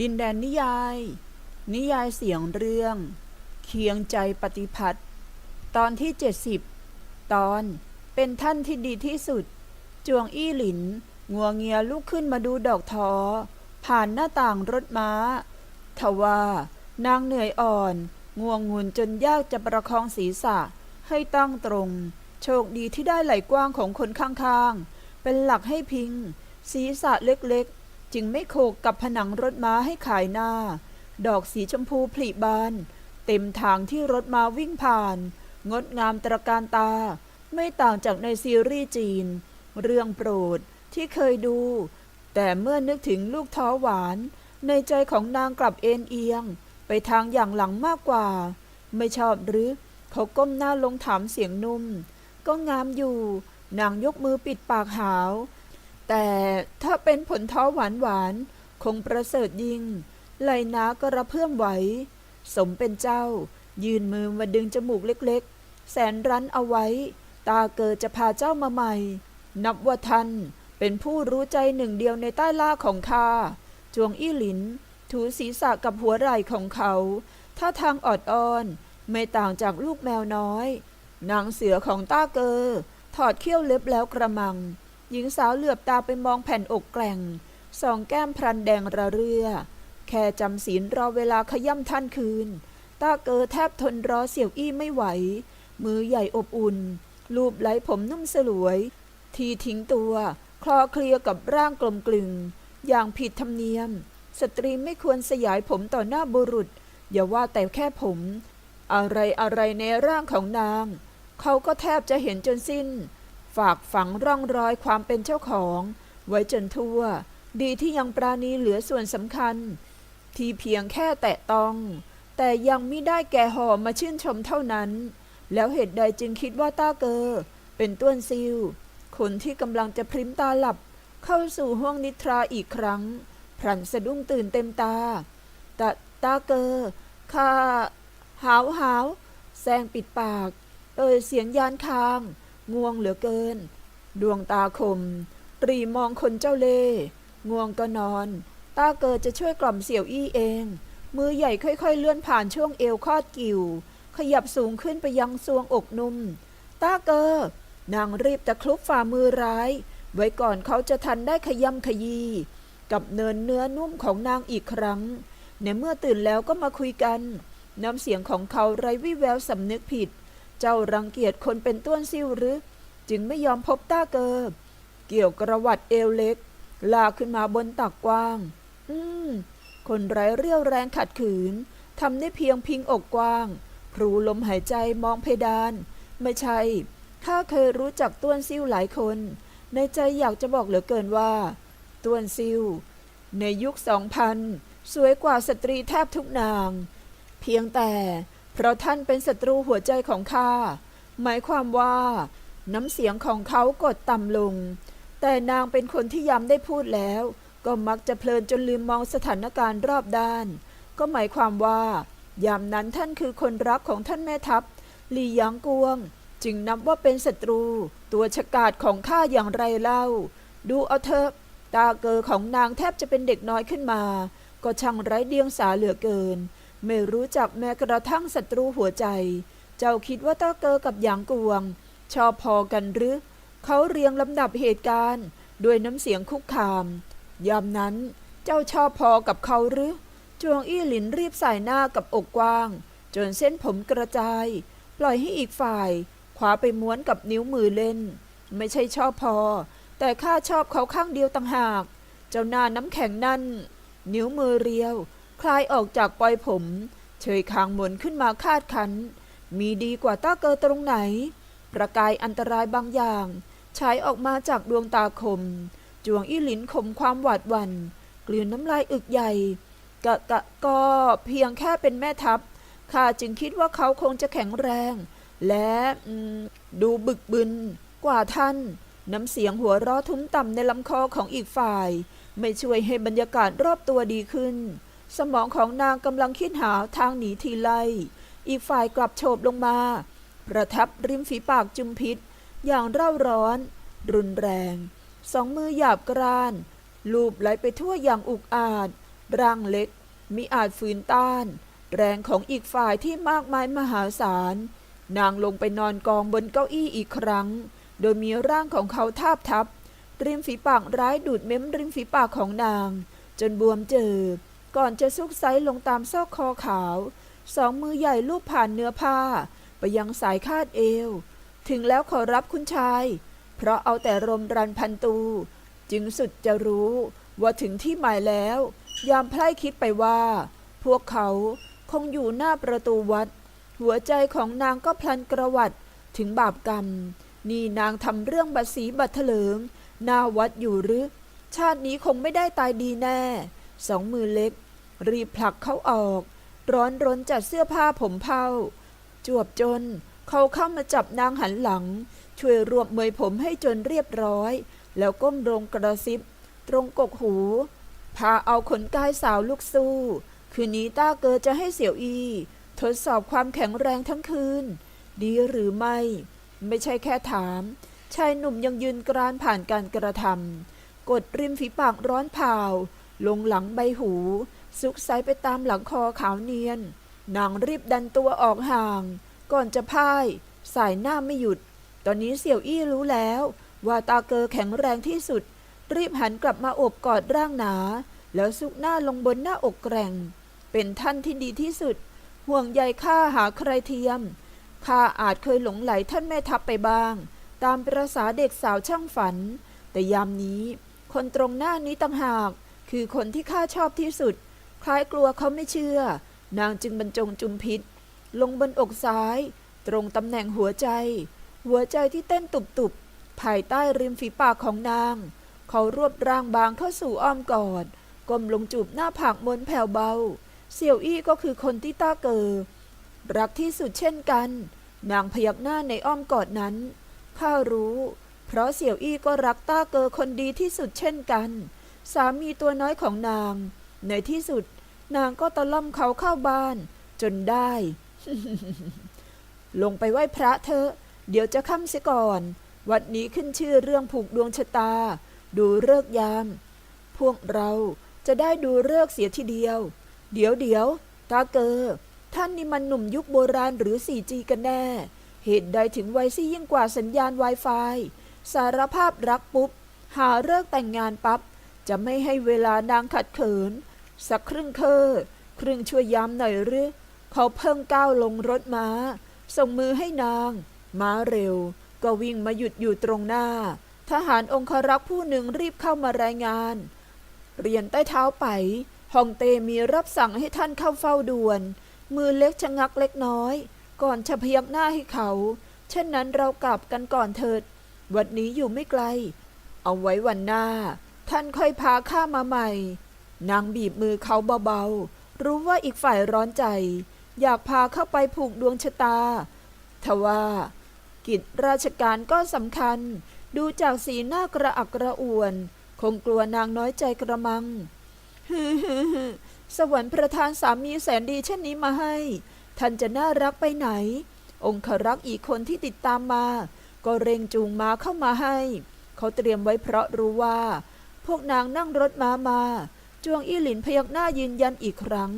ดินแดนนิยาย นิยายเสียงเรื่อง เคียงใจปฏิพัทตอนที่ 70 ตอนเป็นท่านที่ดีที่สุด จวงอี้หลิน งัวเงียลุกขึ้นมาดูดอกทอ ผ่านหน้าต่างรถม้า ทว่านางเหนื่อยอ่อน ง่วงงุนจนยากจะประคองศีรษะให้ตั้งตรง โชคดีที่ได้ไหลกว้างของคนข้างๆ เป็นหลักให้พิง ศีรษะเล็ก จึงไม่โขกกับผนังรถม้าให้ขายหน้า ดอกสีชมพูผลิบาน เต็มทางที่รถม้าวิ่งผ่าน งดงามตระการตา ไม่ต่างจากในซีรีส์จีน เรื่องโปรดที่เคยดู แต่เมื่อนึกถึงลูกท้อหวาน ในใจของนางกลับเอ็นเอียง ไปทางอย่างหลังมากกว่า ไม่ชอบหรือเขาก้มหน้าลงถามเสียงนุ่ม ก็งามอยู่ นางยกมือปิดปากหาว แต่ถ้าเป็นผลท้อหวานหวานๆคงประเสริฐยิ่งไหลนาก็ระเพื่อมไหว สมเป็นเจ้า ยืนมือมาดึงจมูกเล็กๆ แสนรั้นเอาไว้ ตาเกิดจะพาเจ้ามาใหม่ นับว่าท่านเป็นผู้รู้ใจหนึ่งเดียวในใต้ล่าของข้าจวงอี้หลิน ถูศีรษะกับหัวไหล่ของเขาท่าทางออดอ้อน ไม่ต่างจากลูกแมวน้อย นางเสือของต้าเกอ ถอดเขี้ยวเล็บแล้วกระมัง หญิงสาวเหลือบตาไปมองแผ่นอกแกล่งสองแก้มพรันแดงระเรื่อ แค่จำศีลรอเวลาขย่ำท่านคืนต้าเกอแทบทนรอเสี่ยวอี้ไม่ไหว มือใหญ่อบอุ่น ลูบไหลผมนุ่มสลวย ทีทิ้งตัว คลอเคลียกับร่างกลมกลึง อย่างผิดธรรมเนียม สตรีไม่ควรสยายผมต่อหน้าบุรุษ อย่าว่าแต่แค่ผม อะไรอะไรในร่างของนาง เขาก็แทบจะเห็นจนสิ้น ฝากฝังร่องรอยความเป็นเจ้าของ ไว้จนทั่ว ดีที่ยังปราณีเหลือส่วนสำคัญ ที่เพียงแค่แตะต้อง แต่ยังไม่ได้แก่หอมมาชื่นชมเท่านั้น แล้วเหตุใดจึงคิดว่าต้าเกอ เป็นต้วนซิวคนที่กำลังจะพริมตาหลับ เข้าสู่ห้วงนิทราอีกครั้งพลันสะดุ้งตื่นเต็มตาตาตาเกอข้าหาวหาวแซงปิดปาก เอ่ยเสียงยานคาง ง่วงเหลือเกิน ดวงตาคมตรีมองคนเจ้าเล่ง่วงก็นอน ตาเกิดจะช่วยกล่อมเสี่ยวอี้เอง มือใหญ่ค่อยๆ เลื่อนผ่านช่วงเอวคอดกิ่ว ขยับสูงขึ้นไปยังซวงอกนุ่ม ตาเกอนางรีบตะคลุบฝ่ามือร้าย ไว้ก่อนเขาจะทันได้ขยำขยีกับเนินเนื้อนุ่มของนางอีกครั้ง ในเมื่อตื่นแล้วก็มาคุยกัน น้ำเสียงของเขาไร้วิแววสำนึกผิด เจ้ารังเกียจคนเป็นต้วนซิ่วหรือ จึงไม่ยอมพบต้าเกิบ เกี่ยวกระวัดเอวเล็ก ลากขึ้นมาบนตักกว้าง อืม คนไร้เรี่ยวแรงขัดขืนทำได้เพียงพิงอกกว้าง พรูลมหายใจมองเพดาน ไม่ใช่ข้าเคยรู้จักต้วนซิ่วหลายคน ในใจอยากจะบอกเหลือเกินว่าต้วนซิ่วในยุคสองพันสวยกว่าสตรีแทบทุกนาง เพียงแต่ เพราะท่านเป็นศัตรูหัวใจของข้า หมายความว่า น้ำเสียงของเขากดต่ำลง แต่นางเป็นคนที่ย้ำได้พูดแล้ว ก็มักจะเพลินจนลืมมองสถานการณ์รอบด้าน ก็หมายความว่ายามนั้นท่านคือคนรักของท่านแม่ทัพหลีหยางกวง จึงนับว่าเป็นศัตรู ตัวฉกาจของข้าอย่างไรเล่า ดูเอาเถอะตาเกอของนางแทบจะเป็นเด็กน้อยขึ้นมา ก็ช่างไร้เดียงสาเหลือเกิน ไม่รู้จักแม้กระทั่งศัตรูหัวใจ เจ้าคิดว่าต้าเกอกับหยางกวง ชอบพอกันหรือ เขาเรียงลำดับเหตุการณ์ ด้วยน้ำเสียงคุกคาม ยามนั้นเจ้าชอบพอกับเขาหรือ จวงอี้หลินรีบใส่หน้ากับอกกว้าง จนเส้นผมกระจาย ปล่อยให้อีกฝ่ายคว้าไปม้วนกับนิ้วมือเล่น ไม่ใช่ชอบพอ แต่ข้าชอบเขาข้างเดียวต่างหาก เจ้าหน้าน้ำแข็งนั่น นิ้วมือเรียว คลายออกจากปลอยผม เฉยคางหมุนขึ้นมาคาดคัน มีดีกว่าต้าเกอตรงไหน ประกายอันตรายบางอย่างฉายออกมาจากดวงตาคม จวงอี้หลินข่มความหวาดหวัน่นกลืนน้ำลายอึกใหญ่ กะกะก็เพียงแค่เป็นแม่ทัพข้าจึงคิดว่าเขาคงจะแข็งแรง และดูบึกบึนกว่าท่าน น้ำเสียงหัวเราะทุ้มต่ำในลำคอของอีกฝ่าย ไม่ช่วยให้บรรยากาศรอบตัวดีขึ้น สมองของนางกำลังคิดหาทางหนีทีไลอีกฝ่ายกลับโฉบลงมา ประทับริมฝีปากจุมพิษ อย่างเร่าร้อน รุนแรง สองมือหยาบกร้าน ลูบไหลไปทั่วอย่างอุกอาจ ร่างเล็ก มิอาจฝืนต้าน แรงของอีกฝ่ายที่มากมายมหาศาล นางลงไปนอนกองบนเก้าอี้อีกครั้ง โดยมีร่างของเขาทาบทับ ริมฝีปากร้ายดูดเม้มริมฝีปากของนาง จนบวมเจอ ก่อนจะซุกไซลงตามซอกคอขาว สองมือใหญ่ลูบผ่านเนื้อผ้า ไปยังสายคาดเอว ถึงแล้วขอรับคุณชาย เพราะเอาแต่รมรันพันตู จึงสุดจะรู้ว่าถึงที่หมายแล้ว ยามไพร่คิดไปว่า พวกเขาคงอยู่หน้าประตูวัด หัวใจของนางก็พลันกระวัดถึงบาปกรรม นี่นางทำเรื่องบัตรสีบัตรเถลิงหน้าวัดอยู่หรือ ชาตินี้คงไม่ได้ตายดีแน่ สองมือเล็ก รีบผลักเขาออก ร้อนรนจัดเสื้อผ้าผมเผาจวบจน เขาเข้ามาจับนางหันหลัง ช่วยรวบเมยผมให้จนเรียบร้อย แล้วก้มลงกระซิบ ตรงกกหู พาเอาขนกายสาวลูกสู้ คืนนี้ต้าเกอจะให้เสี่ยวอี ทดสอบความแข็งแรงทั้งคืน ดีหรือไม่ ไม่ใช่แค่ถาม ชายหนุ่มยังยืนกรานผ่านการกระทำกดริมฝีปากร้อนเผา ลงหลังใบหู ซุกไซไปตามหลังคอขาวเนียน นางรีบดันตัวออกห่าง ก่อนจะพ่าย สายหน้าไม่หยุด ตอนนี้เสี่ยวอี้รู้แล้ว ว่าตาเกอแข็งแรงที่สุด รีบหันกลับมาโอบกอดร่างหนา แล้วซุกหน้าลงบนหน้าอกแกร่ง เป็นท่านที่ดีที่สุด ห่วงใยข้าหาใครเทียมข้าอาจเคยหลงไหลท่านแม่ทัพไปบ้าง ตามประษาเด็กสาวช่างฝัน แต่ยามนี้ คนตรงหน้านี้ต่างหาก คือคนที่ข้าชอบที่สุด คล้ายกลัวเขาไม่เชื่อ นางจึงบรรจงจุมพิษ ลงบนอกซ้าย ตรงตำแหน่งหัวใจ หัวใจที่เต้นตุบๆภายใต้ริมฝีปากของนาง เขารวบร่างบางเข้าสู่อ้อมกอดก้มลงจูบหน้าผากมนแผ่วเบา เสี่ยวอี้ก็คือคนที่ต้าเกอรักที่สุดเช่นกัน นางพยักหน้าในอ้อมกอดนั้นข้ารู้ เพราะเสี่ยวอี้ก็รักต้าเกอคนดีที่สุดเช่นกัน สามีตัวน้อยของนาง ในที่สุดนางก็ตะล่อมเขาเข้าบ้าน จนได้ ลงไปไหว้พระเถอะ เดี๋ยวจะค่ำเสียก่อน วัดนี้ขึ้นชื่อเรื่องผูกดวงชะตา ดูเลิกยาม พวกเราจะได้ดูเลิกเสียทีเดียว เดี๋ยวเดี๋ยวตาเกอ ท่านนี่มันหนุ่มยุคโบราณหรือ 4G กันแน่ เหตุใดถึงไวซี่ยิ่งกว่าสัญญาณ Wi-Fi สารภาพรักปุ๊บ หาเลิกแต่งงานปับ๊บ จะไม่ให้เวลานางขัดเขิน สักครึ่งเคอครึ่งช่วยย้ำหน่อยหรือเขาเพิ่งก้าวลงรถม้า ส่งมือให้นาง ม้าเร็ว ก็วิ่งมาหยุดอยู่ตรงหน้า ทหารองครักษ์ผู้หนึ่งรีบเข้ามารายงาน เรียนใต้เท้าไปฮองเตมีรับสั่งให้ท่านเข้าเฝ้าด่วน มือเล็กชะงักเล็กน้อย ก่อนจะพยักหน้าให้เขา เช่นนั้นเรากลับกันก่อนเถิด วันนี้อยู่ไม่ไกล เอาไว้วันหน้า ท่านค่อยพาข้ามาใหม่ นางบีบมือเขาเบาๆ รู้ว่าอีกฝ่ายร้อนใจ อยากพาเข้าไปผูกดวงชะตา ทว่ากิจราชการก็สำคัญ ดูจากสีหน้ากระอักกระอ่วน คงกลัวนางน้อยใจกระมังฮึฮึฮึสวรรค์ประทานสามีแสนดีเช่นนี้มาให้ ท่านจะน่ารักไปไหน องครักษ์อีกคนที่ติดตามมา ก็เร่งจูงม้าเข้ามาให้ เขาเตรียมไว้เพราะรู้ว่า พวกนางนั่งรถม้ามา จวงอี้หลินพยักหน้ายืนยันอีกครั้ง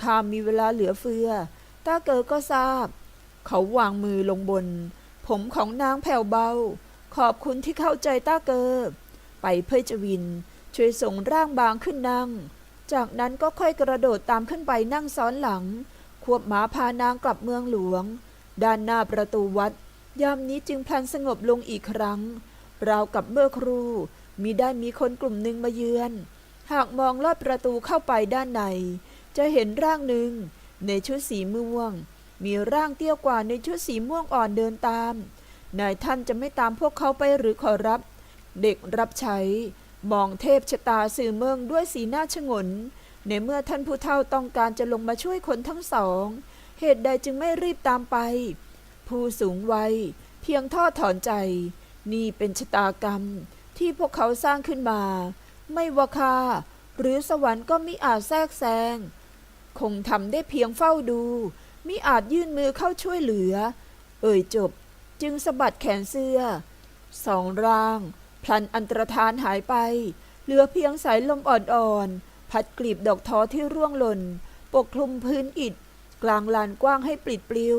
ข้ามีเวลาเหลือเฟือต้าเกอก็ทราบ เขาวางมือลงบน ผมของนางแผ่วเบา ขอบคุณที่เข้าใจต้าเกอไปเพื่อจวิน ช่วยส่งร่างบางขึ้นนั่ง จากนั้นก็ค่อยกระโดดตามขึ้นไปนั่งซ้อนหลัง ควบม้าพานางกลับเมืองหลวง ด้านหน้าประตูวัด ยามนี้จึงพลันสงบลงอีกครั้ง ราวกับเมื่อครู มีได้มีคนกลุ่มหนึ่งมาเยือน หากมองลอดประตูเข้าไปด้านใน จะเห็นร่างหนึ่ง ในชุดสีม่วง มีร่างเตี้ยกว่าในชุดสีม่วงอ่อนเดินตาม นายท่านจะไม่ตามพวกเขาไปหรือขอรับ เด็กรับใช้ มองเทพชะตาสื่อเมืองด้วยสีหน้าชงน ในเมื่อท่านผู้เฒ่าต้องการจะลงมาช่วยคนทั้งสอง เหตุใดจึงไม่รีบตามไป ผู้สูงวัย เพียงทอดถอนใจ นี่เป็นชะตากรรม ที่พวกเขาสร้างขึ้นมา ไม่ว่าค่าหรือสวรรค์ก็มิอาจแทรกแซง คงทำได้เพียงเฝ้าดู มิอาจยื่นมือเข้าช่วยเหลือ เอ่ยจบจึงสะบัดแขนเสื้อ สองร่าง พลันอันตรธานหายไป เหลือเพียงสายลมอ่อนๆ พัดกลีบดอกท้อที่ร่วงหล่น ปกคลุมพื้นอิฐ กลางลานกว้างให้ปลิดปลิว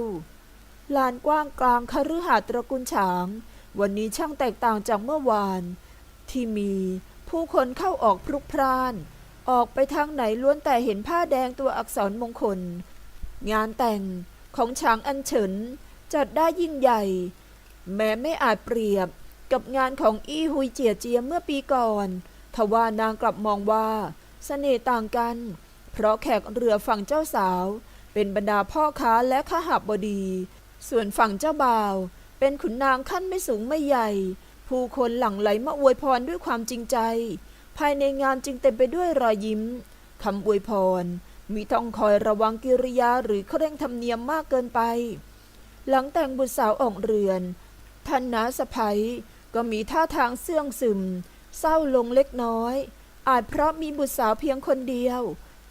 ลานกว้างกลางคฤหาสน์ตระกูลฉาง วันนี้ช่างแตกต่างจากเมื่อวาน ที่มีผู้คนเข้าออกพลุกพล่าน ออกไปทางไหนล้วนแต่เห็นผ้าแดงตัวอักษรมงคล งานแต่งของช้างอันเฉินจัดได้ยิ่งใหญ่ แม้ไม่อาจเปรียบกับงานของอี้ฮุยเจียเจียเมื่อปีก่อน ทว่านางกลับมองว่าสเสน่ห์ต่างกัน เพราะแขกเรือฝั่งเจ้าสาว เป็นบรรดาพ่อค้าและข้าหบดี ส่วนฝั่งเจ้าบ่าว เป็นขุนนางขั้นไม่สูงไม่ใหญ่ ผู้คนหลั่งไหลมาอวยพรด้วยความจริงใจ ภายในงานจึงเต็มไปด้วยรอยยิ้มคำอวยพร มีต้องคอยระวังกิริยาหรือเคร่งธรรมเนียมมากเกินไป หลังแต่งบุตรสาวออกเรือนท่านนาสะพ้ยก็มีท่าทางเสื่องซึม เศร้าลงเล็กน้อย อาจเพราะมีบุตรสาวเพียงคนเดียว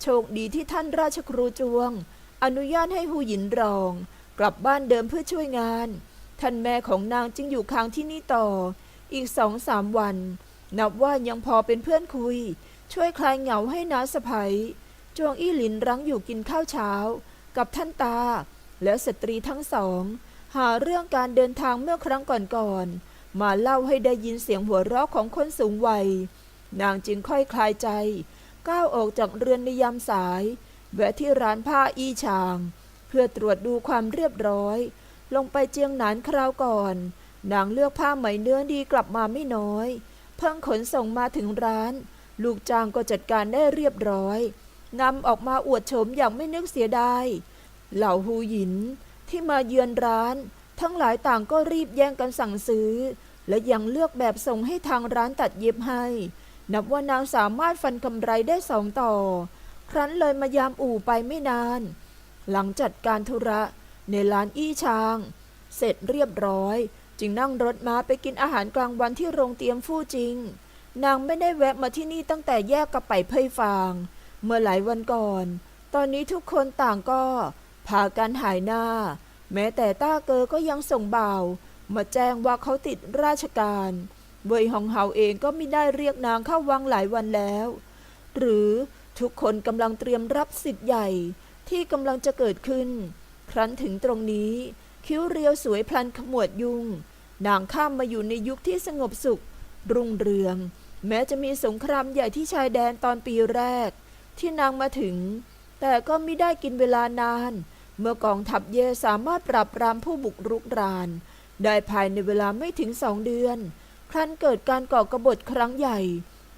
โชคดีที่ท่านราชครูจวง อนุญาตให้หูหยินรอง กลับบ้านเดิมเพื่อช่วยงาน ท่านแม่ของนางจึงอยู่ค้างที่นี่ต่อ อีกสองสามวัน นับว่ายังพอเป็นเพื่อนคุย ช่วยคลายเหงาให้น้าสะพ้ยจวงอี้หลินรั้งอยู่กินข้าวเช้า กับท่านตา และสตรีทั้งสอง หาเรื่องการเดินทางเมื่อครั้งก่อนๆมาเล่าให้ได้ยินเสียงหัวเราะของคนสูงวัย นางจึงค่อยคลายใจก้าวออกจากเรือนในยามสาย แวะที่ร้านผ้าอีชาง เพื่อตรวจดูความเรียบร้อย ลงไปเจียงหนานคราวก่อน นางเลือกผ้าไหมเนื้อดีกลับมาไม่น้อย เพิ่งขนส่งมาถึงร้าน ลูกจ้างก็จัดการได้เรียบร้อยนำออกมาอวดโฉมอย่างไม่นึกเสียดายเหล่าฮูหยินที่มาเยือนร้าน ทั้งหลายต่างก็รีบแย่งกันสั่งซื้อ และยังเลือกแบบส่งให้ทางร้านตัดเย็บให้ นับว่านางสามารถฟันกำไรได้สองต่อ ครั้นเลยมายามอู่ไปไม่นาน หลังจัดการธุระในร้านอี้ชาง เสร็จเรียบร้อย จึงนั่งรถม้าไปกินอาหารกลางวันที่โรงเตรียมฟู่จริง นางไม่ได้แวะมาที่นี่ตั้งแต่แยกกระไปเพยฟาง เมื่อหลายวันก่อน ตอนนี้ทุกคนต่างก็พากันหายหน้า แม้แต่ต้าเกอก็ยังส่งบ่าว มาแจ้งว่าเขาติดราชการเวยหองเฮาเองก็ไม่ได้เรียกนางเข้าวังหลายวันแล้ว หรือทุกคนกำลังเตรียมรับสิทธิ์ใหญ่ที่กำลังจะเกิดขึ้น ครั้นถึงตรงนี้ คิ้วเรียวสวยพลันขมวดยุง นางข้ามมาอยู่ในยุคที่สงบสุข รุ่งเรือง แม้จะมีสงครามใหญ่ที่ชายแดนตอนปีแรก ที่นางมาถึง แต่ก็ไม่ได้กินเวลานาน เมื่อกองทัพเยสามารถปราบปรามผู้บุกรุกราน ได้ภายในเวลาไม่ถึงสองเดือน ครั้นเกิดการก่อกบฏครั้งใหญ่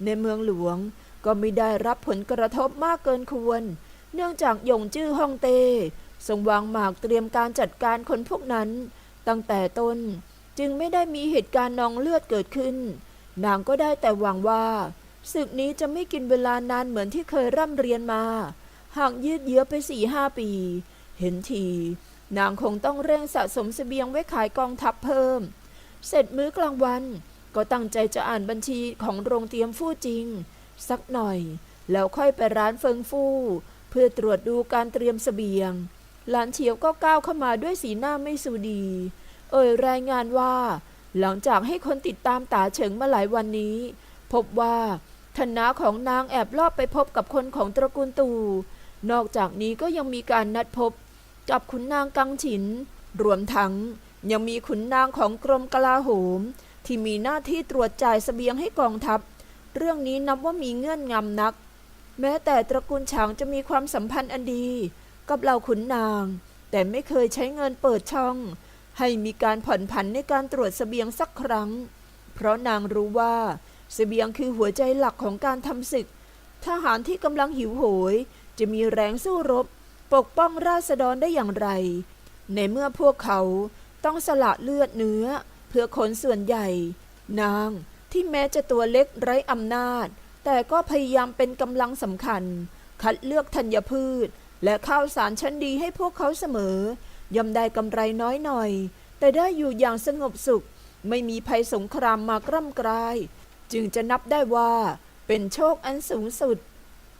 ในเมืองหลวงก็ไม่ได้รับผลกระทบมากเกินควร เนื่องจากยงจื้อฮ่องเต้ ทรงวางหมากเตรียมการจัดการคนพวกนั้น ตั้งแต่ต้นจึงไม่ได้มีเหตุการณ์นองเลือดเกิดขึ้น นางก็ได้แต่หวังว่าศึกนี้จะไม่กินเวลานานเหมือนที่เคยร่ำเรียนมา หากยืดเยื้อไปสี่ห้าปี เห็นที นางคงต้องเร่งสะสมเสบียงไว้ขายกองทัพเพิ่ม เสร็จมื้อกลางวัน ก็ตั้งใจจะอ่านบัญชีของโรงเตรียมฟู่จริง สักหน่อย แล้วค่อยไปร้านเฟิงฟู่เพื่อตรวจดูการเตรียมเสบียง หลานเฉียวก็ก้าวเข้ามาด้วยสีหน้าไม่สูดี เอ่ยรายงานว่า หลังจากให้คนติดตามตาเฉิงมาหลายวันนี้ พบว่าธนาของนางแอบลอบไปพบกับคนของตระกูลตู่ นอกจากนี้ก็ยังมีการนัดพบ กับขุนนางกังฉิน รวมทั้งยังมีขุนนางของกรมกลาโหม ที่มีหน้าที่ตรวจจ่ายเสบียงให้กองทัพ เรื่องนี้นับว่ามีเงื่อนงำนัก แม้แต่ตระกูลฉางจะมีความสัมพันธ์อันดี กับเหล่าขุนนาง แต่ไม่เคยใช้เงินเปิดช่อง ให้มีการผ่อนผันในการตรวจเสบียงสักครั้ง เพราะนางรู้ว่าเสบียงคือหัวใจหลักของการทำศึก ทหารที่กำลังหิวโหย จะมีแรงสู้รบ ปกป้องราษฎรได้อย่างไร ในเมื่อพวกเขาต้องสละเลือดเนื้อ เพื่อคนส่วนใหญ่ นางที่แม้จะตัวเล็กไร้อำนาจ แต่ก็พยายามเป็นกำลังสำคัญ คัดเลือกธัญพืช และข้าวสารชั้นดีให้พวกเขาเสมอย่อมได้กำไรน้อยหน่อย แต่ได้อยู่อย่างสงบสุข ไม่มีภัยสงครามมากร่ำกราย จึงจะนับได้ว่าเป็นโชคอันสูงสุด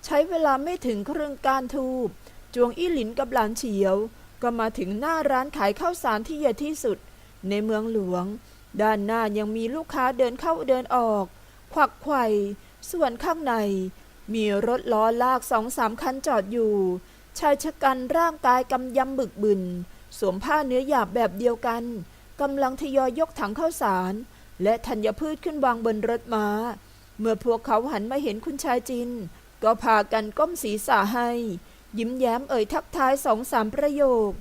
ใช้เวลาไม่ถึงครึ่งการทูบจวงอี้หลินกับหลานเฉียว ก็มาถึงหน้าร้านขายข้าวสารที่ใหญ่ที่สุด ในเมืองหลวง ด้านหน้ายังมีลูกค้าเดินเข้าเดินออก ควักไขว่ส่วนข้างใน มีรถล้อลากสองสามคันจอดอยู่ ชายชะกันร่างกายกำยำบึกบึน สวมผ้าเนื้อหยาบแบบเดียวกันกำลังทยอยยกถังข้าวสาร และธัญพืชขึ้นวางบนรถม้า เมื่อพวกเขาหันมาเห็นคุณชายจิน ก็พากันก้มศีรษะให้ ยิ้มแย้มเอ่ยทักทายสองสามประโยค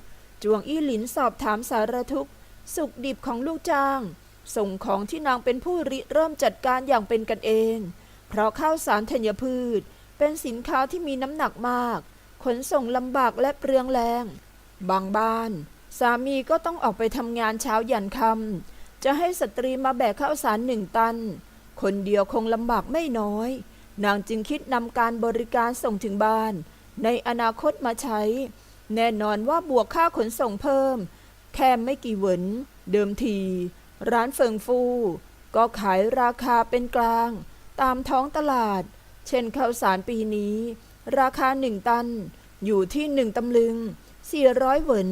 จวงอี้หลินสอบถามสารทุกข์สุขดิบของลูกจ้าง ส่งของที่นางเป็นผู้ริเริ่มจัดการอย่างเป็นกันเอง เพราะข้าวสารธัญพืช เป็นสินค้าที่มีน้ำหนักมาก ขนส่งลำบากและเปลืองแรง บางบ้าน สามีก็ต้องออกไปทำงานเช้ายันค่ำจะให้สตรีมาแบกข้าวสารหนึ่งตัน คนเดียวคงลำบากไม่น้อย นางจึงคิดนำการบริการส่งถึงบ้าน ในอนาคตมาใช้ แน่นอนว่าบวกค่าขนส่งเพิ่ม แค่ไม่กี่เหวินเดิมที ร้านเฟิงฟู ก็ขายราคาเป็นกลาง ตามท้องตลาด เช่นข้าวสารปีนี้ ราคาหนึ่งตัน อยู่ที่หนึ่งตำลึง 400 เหวิน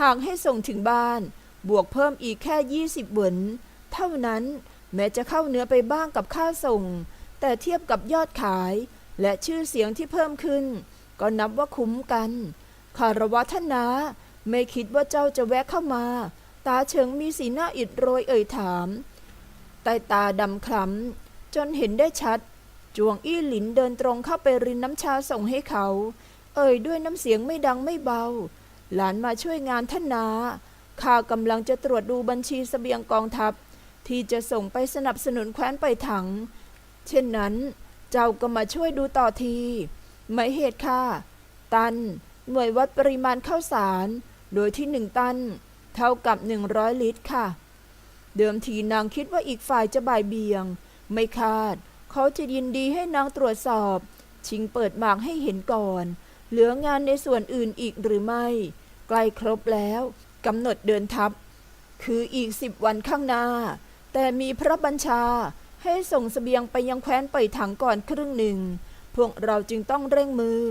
หากให้ส่งถึงบ้าน บวกเพิ่มอีกแค่ 20 เหวิน เท่านั้นแม้จะเข้าเนื้อไปบ้างกับค่าส่ง แต่เทียบกับยอดขาย และชื่อเสียงที่เพิ่มขึ้น ก็นับว่าคุ้มกัน คารวะท่านนะไม่คิดว่าเจ้าจะแวะเข้ามา ตาเฉิงมีสีหน้าอิดโรยเอ่ยถามใต้ตาดำคล้ำจนเห็นได้ชัด จวงอี้หลินเดินตรงเข้าไปรินน้ำชาส่งให้เขา เอ่ยด้วยน้ำเสียงไม่ดังไม่เบา หลานมาช่วยงานท่านนาข้ากำลังจะตรวจดูบัญชีสเสบียงกองทัพ ที่จะส่งไปสนับสนุนแคว้นไปถัง เช่นนั้น เจ้าก็มาช่วยดูต่อทีไม่เหตุค่ะ ตัน หน่วยวัดปริมาณข้าวสาร โดยที่หนึ่งตัน เท่ากับหนึ่งร้อยลิตรค่ะ เดิมทีนางคิดว่าอีกฝ่ายจะบ่ายเบียง ไม่คาด เขาจะยินดีให้นางตรวจสอบ ชิงเปิดหมากให้เห็นก่อน เหลืองานในส่วนอื่นอีกหรือไม่ ใกล้ครบแล้วกำหนดเดินทัพ คืออีกสิบวันข้างหน้า แต่มีพระบัญชาให้ส่งสเสบียงไปยังแคว้นไปถังก่อนครึ่งหนึ่ง พวกเราจึงต้องเร่งมือ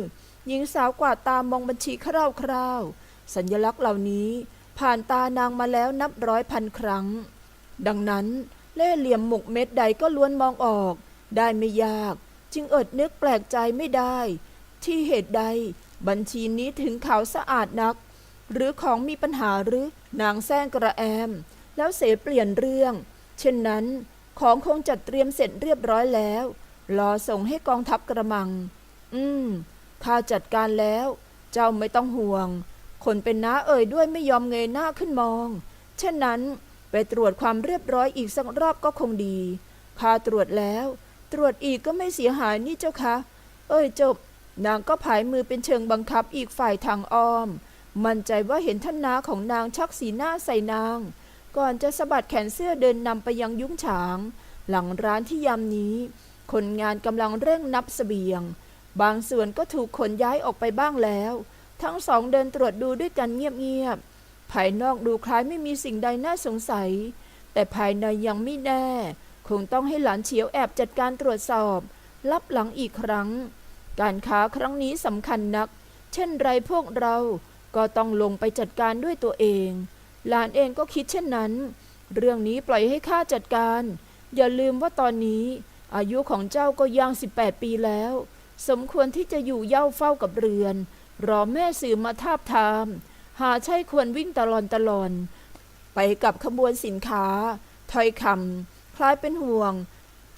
หญิงสาวกวาดตามองบัญชีคร่าวๆสัญลักษณ์เหล่านี้ผ่านตานางมาแล้วนับร้อยพันครั้ง ดังนั้นเล่เหลี่ยมหมกเม็ดใดก็ล้วนมองออก ได้ไม่ยาก จึงเอิดนึกแปลกใจไม่ได้ ที่เหตุใด บัญชีนี้ถึงขาวสะอาดนัก หรือของมีปัญหาหรือนางแซงกระแอม แล้วเสเปลี่ยนเรื่อง เช่นนั้นของคงจัดเตรียมเสร็จเรียบร้อยแล้ว รอส่งให้กองทัพกระมัง อืมข้าจัดการแล้ว เจ้าไม่ต้องห่วง คนเป็นน้าเอ่ยด้วยไม่ยอมเงยหน้าขึ้นมอง เช่นนั้น ไปตรวจความเรียบร้อยอีกสักรอบก็คงดี ข้าตรวจแล้ว ตรวจอีกก็ไม่เสียหายนี่เจ้าคะ เอ้ยจบ นางก็ผายมือเป็นเชิงบังคับอีกฝ่ายทางอ้อม มั่นใจว่าเห็นท่านนาของนางชักสีหน้าใส่นาง ก่อนจะสะบัดแขนเสื้อเดินนำไปยังยุ้งฉาง หลังร้านที่ยามนี้ คนงานกำลังเร่งนับเสบียง บางส่วนก็ถูกขนย้ายออกไปบ้างแล้ว ทั้งสองเดินตรวจดูด้วยกันเงียบๆภายนอกดูคล้ายไม่มีสิ่งใดน่าสงสัย แต่ภายในยังไม่แน่ คงต้องให้หลานเฉียวแอบจัดการตรวจสอบ ลับหลังอีกครั้ง การค้าครั้งนี้สำคัญนัก เช่นไรพวกเราก็ต้องลงไปจัดการด้วยตัวเอง หลานเองก็คิดเช่นนั้น เรื่องนี้ปล่อยให้ข้าจัดการ อย่าลืมว่าตอนนี้ อายุของเจ้าก็ย่าง 18 ปีแล้ว สมควรที่จะอยู่เย่าเฝ้ากับเรือน รอแม่สื่อมาทาบทาม หาใช่ควรวิ่งตลอนตลอน ไปกับขบวนสินค้าถ้อยคำ คล้ายเป็นห่วง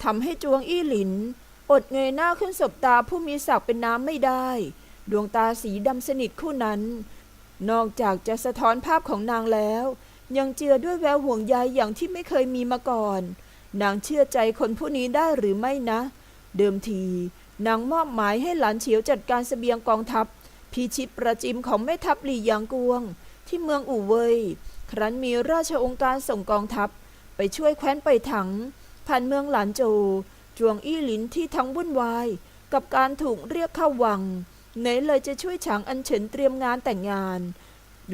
ทำให้จวงอี้หลิน อดเงยหน้าขึ้นสบตาผู้มีศักดิ์เป็นน้ำไม่ได้ ดวงตาสีดำสนิทคู่นั้น นอกจากจะสะท้อนภาพของนางแล้ว ยังเจือด้วยแววห่วงใยอย่างที่ไม่เคยมีมาก่อน นางเชื่อใจคนผู้นี้ได้หรือไม่นะ เดิมที นางมอบหมายให้หลานเฉียวจัดการเสบียงกองทัพพิชิตประจิมของแม่ทัพหลี่หยางกวง ที่เมืองอู่เวย ครั้นมีราชองค์การส่งกองทัพ ไปช่วยแคว้นไปถังผ่านเมืองหลานโจจวงอี้หลินที่ทั้งวุ่นวาย กับการถูกเรียกเข้าวังไหนเลยจะช่วยฉางอันเฉินเตรียมงานแต่งงาน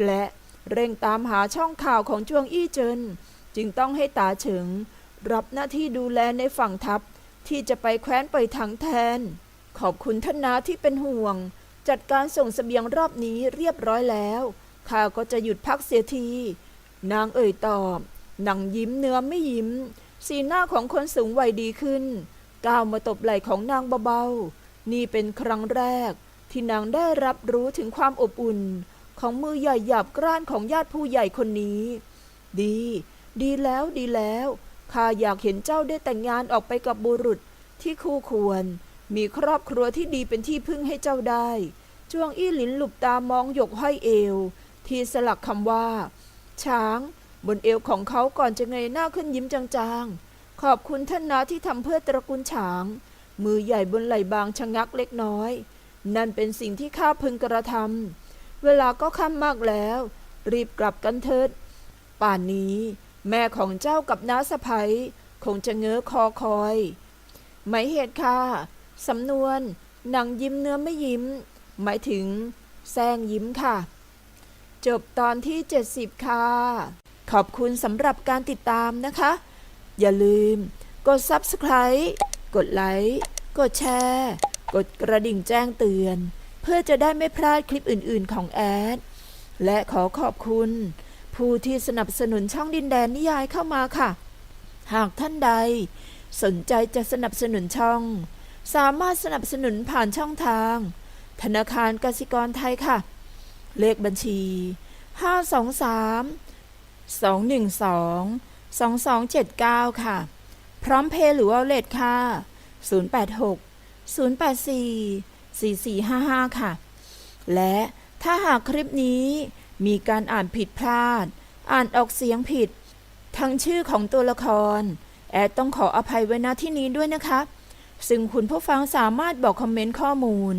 และเร่งตามหาช่องข่าวของจวงอี้เจินจึงต้องให้ตาเฉิง รับหน้าที่ดูแลในฝั่งทัพที่จะไปแคว้นไปถังแทน ขอบคุณท่านนาที่เป็นห่วง จัดการส่งเสบียงรอบนี้เรียบร้อยแล้วข้าก็จะหยุดพักเสียที นางเอ่ยตอบ นางยิ้มเนื้อไม่ยิ้ม สีหน้าของคนสูงวัยดีขึ้น ก้าวมาตบไหล่ของนางเบาๆ นี่เป็นครั้งแรก ที่นางได้รับรู้ถึงความอบอุ่น ของมือใหญ่หยาบกร้านของญาติผู้ใหญ่คนนี้ ดี ดีแล้วดีแล้วข้าอยากเห็นเจ้าได้แต่งงานออกไปกับบุรุษที่คู่ควร มีครอบครัวที่ดีเป็นที่พึ่งให้เจ้าได้จ้วงอี้หลินหลุบตามองหยกห้อยเอว ที่สลักคำว่า ช้าง บนเอวของเขาก่อนจะเงยหน้าขึ้นยิ้มจางๆ ขอบคุณท่านนะที่ทำเพื่อตระกูลฉาง มือใหญ่บนไหล่บางชะงักเล็กน้อย นั่นเป็นสิ่งที่ข้าพึงกระทำเวลาก็ค่ำมากแล้ว รีบกลับกันเถิด ป่านนี้ แม่ของเจ้ากับน้าสะพ้ยคงจะเงื้อคอคอย หมายเหตุค่ะสำนวนหนางยิ้มเนื้อไม่ยิ้ม หมายถึงแซงยิ้มค่ะ จบตอนที่ 70 ค่ะ ขอบคุณสำหรับการติดตามนะคะ อย่าลืม กด Subscribe กดไลค์กดแชร์ กดกระดิ่งแจ้งเตือน เพื่อจะได้ไม่พลาดคลิปอื่น ๆ ของแอด และขอขอบคุณ ผู้ที่สนับสนุนช่องดินแดนนิยายเข้ามาค่ะ หากท่านใด สนใจจะสนับสนุนช่อง สามารถสนับสนุนผ่านช่องทาง ธนาคารกสิกรไทยค่ะ เลขบัญชี 523 212 2279 ค่ะ พร้อมเพย์หรือว่าเลทค่ะ 086 084 4455 ค่ะ และถ้าหากคลิปนี้มีการอ่านผิดพลาด อ่านออกเสียงผิด ทั้งชื่อของตัวละคร แอดต้องขออภัยไว้ณที่นี้ด้วยนะคะ ซึ่งคุณผู้ฟังสามารถบอกคอมเมนต์ข้อมูล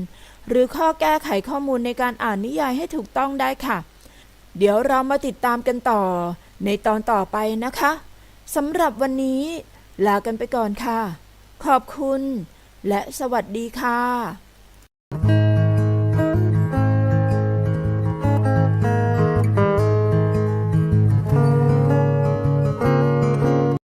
หรือข้อแก้ไขข้อมูลในการอ่านนิยายให้ถูกต้องได้ค่ะ เดี๋ยวเรามาติดตามกันต่อ ในตอนต่อไปนะคะสำหรับวันนี้ ลากันไปก่อนค่ะ ขอบคุณ และสวัสดีค่ะ